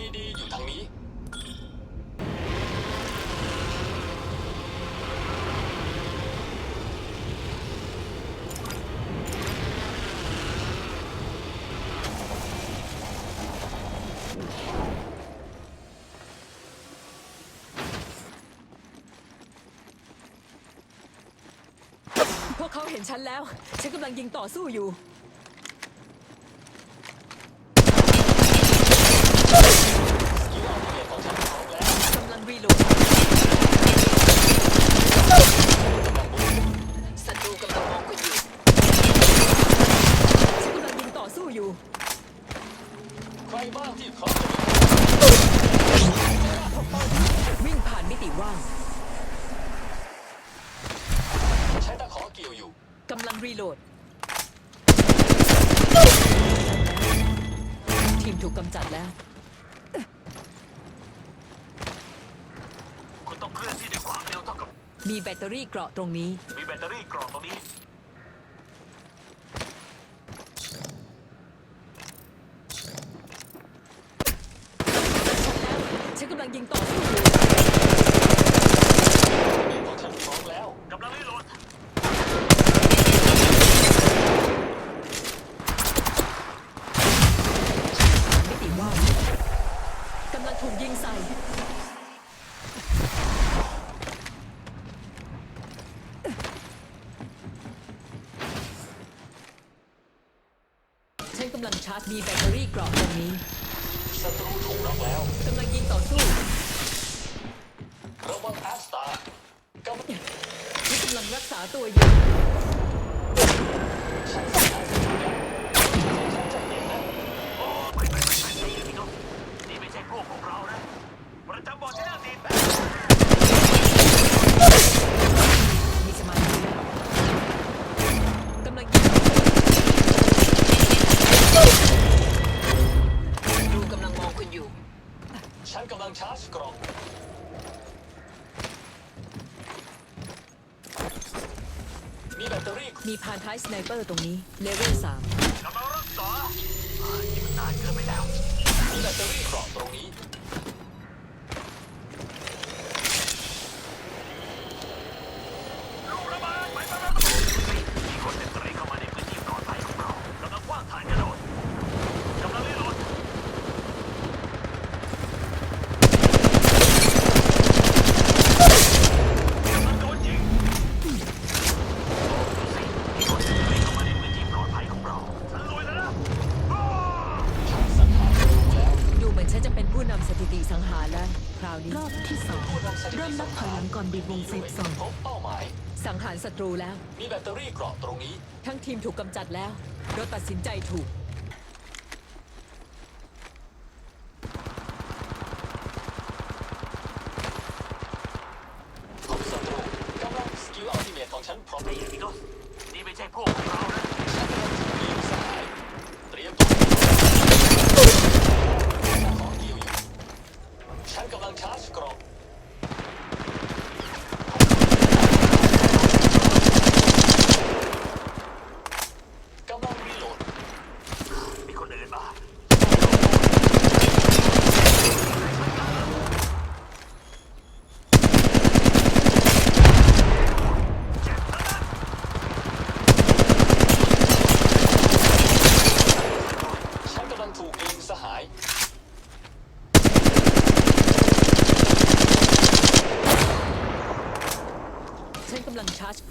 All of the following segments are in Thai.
ดีๆ อยู่ทางนี้ พวกเขาเห็นฉันแล้ว ฉันกำลังยิงต่อสู้อยู่ Reload ทีมถูกกำจัดแล้ว คุณต้องเคลื่อนที่ด้วยความเร็วเท่ากับ มีแบตเตอรี่เกราะตรงนี้ มีแบตเตอรี่เกราะตรงนี้ ฉันกำลังยิงต่อสู้ ฉันกำลังชาร์จมีแบตเตอรี่กรอบตรงนี้ศัตรูถูกล็อกแล้ว กำลังยิงต่อสู้ระวังแอสตากำลังกำลังรักษาตัวอยู่ ฉัน มีพานท้ายสไนเปอร์ตรงนี้ เลเวลสามกำลังรักษาอันนี้มันนานเกินไปแล้วแบตเตอรี่เราะตรงนี้ นับถอยหลัก่อนบีบวงเซฟโซนพบเป้าหมาย สังหารศัตรูแล้ว มีแบตเตอรี่เกราะตรงนี้ ทั้งทีมถูกกำจัดแล้ว เราตัดสินใจถูก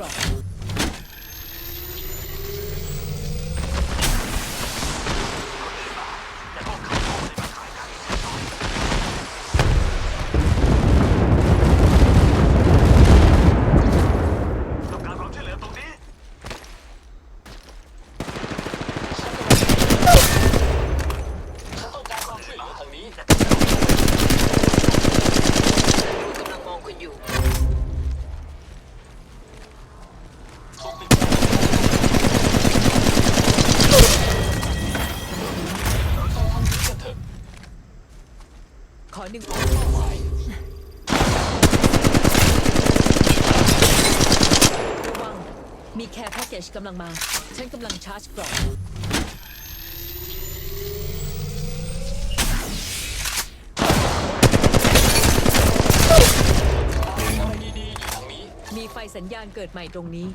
problem. จกำลังมา ฉันกำลังชาร์จกรองมีไฟสัญญาณเกิดใหม่ตรงนี้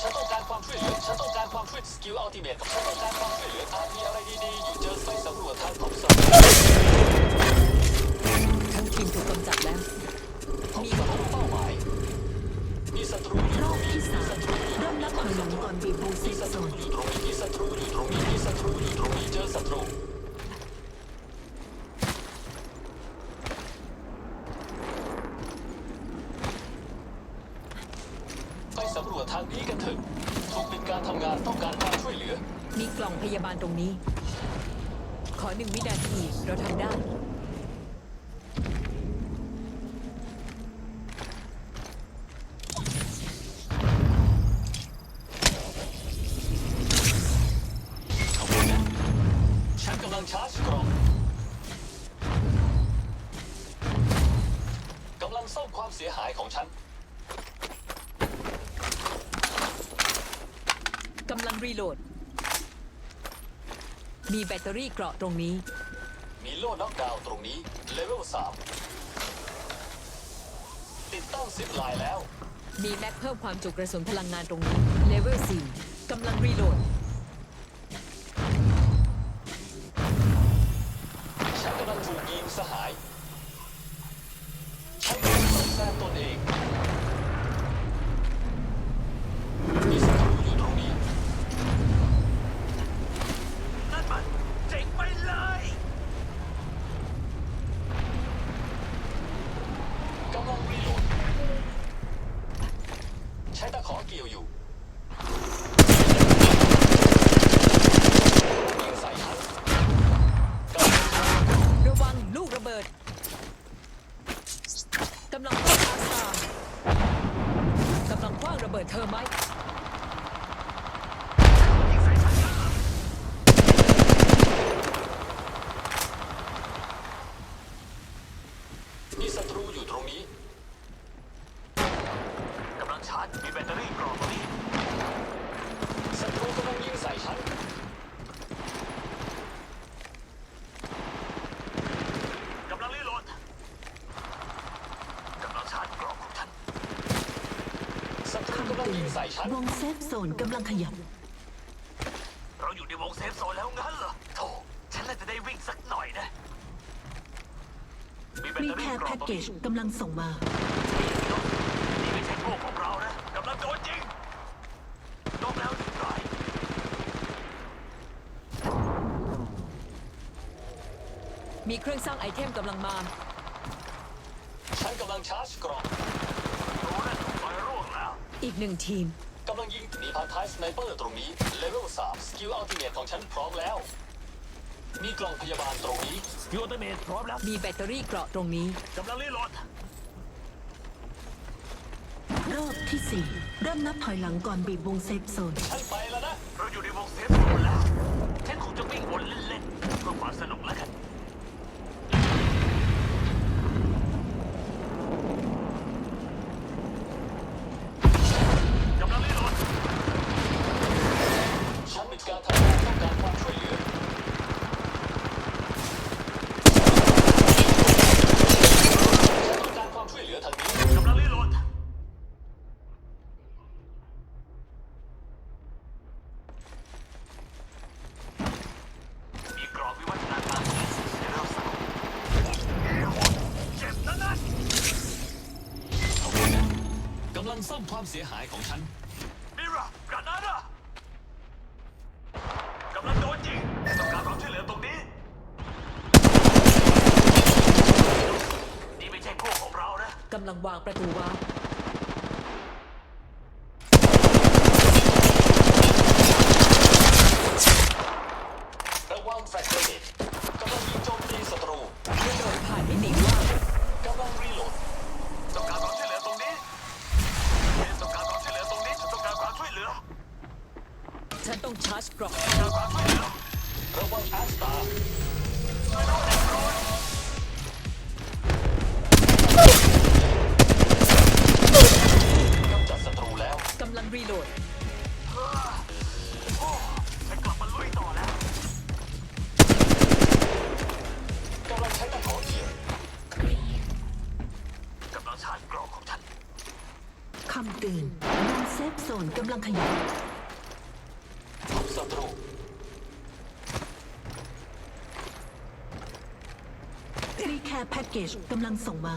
ฉันต้องการความช่วยเหลือ ฉันต้องการความช่วยสกิลอัลติเมทฉันต้องการความช่วยเหลืออาจมีอะไรดีๆ อยู่เจอไฟสำรวจทางของสำรว ทีมถูกกำจัดแล้ว มีสำรวจเป้าหมายมีศัตรูอยู่รอบงนี้ที่สามเริ่มนับถอยหลังก่อนบีบวงเซมีฟศัโซตรูนอยู่ตรงนี้มีศัตรูอยู่ตรงนี้มีศัตรูอยู่ตรงนี้เจอศัตรูไปสำรวจทางนี้กันเถอะถูกเป็นการทำงานต้องการความช่วยเหลือ มีกล่องพยาบาลตรงนี้ ขอหนึ่งวินาทีเราทำได้ สียหายของฉัน กำลังรีโหลด มีแบตเตอรี่เกราะตรงนี้ มีโล่น็อกดาวน์ตรงนี้ เลเวลสามติดตั้งซิปไลน์แล้ว มีแม็กเพิ่มความจุกระสุนพลังงานตรงนี้ เลเวล4กำลังรีโหลด ฉันกำลังถูกยิงสหาย ฉันกำลังซ่อมแซมตนเองมีศัตรูอยู่ตรงนี้นั่นมันเจ๋งไปเลยกำลังรีโหลดใช้ตะขอเกี่ยวอยู่งใส่ฉันกำลัง ระวังลูกระเบิด กำลังคว้างอาสตาร์กำลังคว้างระเบิดเธอไหม ยิงใส่ฉันกันเหรอ มีศัตรูอยู่ตรงนี้ กำลังชาร์จ มีแบตเตอรี่กรองตรงนี้ ศัตรูกำลังยิงใส่ฉัน กำลังรีโหลด กำลังชาร์จกรองของฉัน ศัตรูกำลังยิงใส่ฉัน วงเซฟโซนกำลังขยับ เราอยู่ในวงเซฟโซนแล้วงั้นเหรอโธ่ฉันน่าจะได้วิ่งสักหน่อยนะ มีแบตมีเตอแครี่ร์กรอแพ็งกตรงเกนี้จกำลังส่งมา นี่ไม่ใช่พวกของเรานะกำลังโดนยิงลงแล้วหนึ่งรายมีเครื่องสร้างไอเทมกำลังมา ฉันกำลังชาร์จกรอง รู้นะถูกไฟร่วงแล้ว อีกหนึ่งทีม กำลังยิงมีพันท้ายสไนเปอร์ตรงนี้ เลเวล3สกิลอัลติเมทของฉันพร้อมแล้ว มีกล่องพยาบาลตรงนี้ยูเตเมทพร้อมแล้วมีแบตเตอรี่เกราะตรงนี้ กำลังรีโหลดรอบที่สี่เริ่มนับถอยหลังก่อนบีบวงเซฟโซน ฉันไปแล้วนะ เราอยู่ในวงเซฟโซนแล้วฉันคงจะวิ่งวนเล่นๆเพื่อความสนุกแล้วกัน กำลังรีโหลด ฉันเป็นการทำงานต้องการความช่วยเหลือ ฉันต้องการความช่วยเหลือทางนี้ กำลังรีโหลด มีกรอบวิวัฒนาการในเราสาวเจ็บนะนั่น กำลัง ซ่อมความเสียหายของฉัน มิรากรานาดากำลังโดนยิงต้องการความช่วยเหลือตรงนี้ นี่ไม่ใช่พวกของเรานะ กำลังวางประตูวาร์ป มชาร์จกรอบระวังชาร์จตาจัดศัตรูแล้วกำลังรีโหลดฉันกลับมาลุยต่อแล้วกำลังใช้ตะขอเขียวกำลังชาร์จกรอบของฉันคำเตือนนอนเซฟโซนกำลังขยาย แคร์แพ็กเกจกำลังส่งมา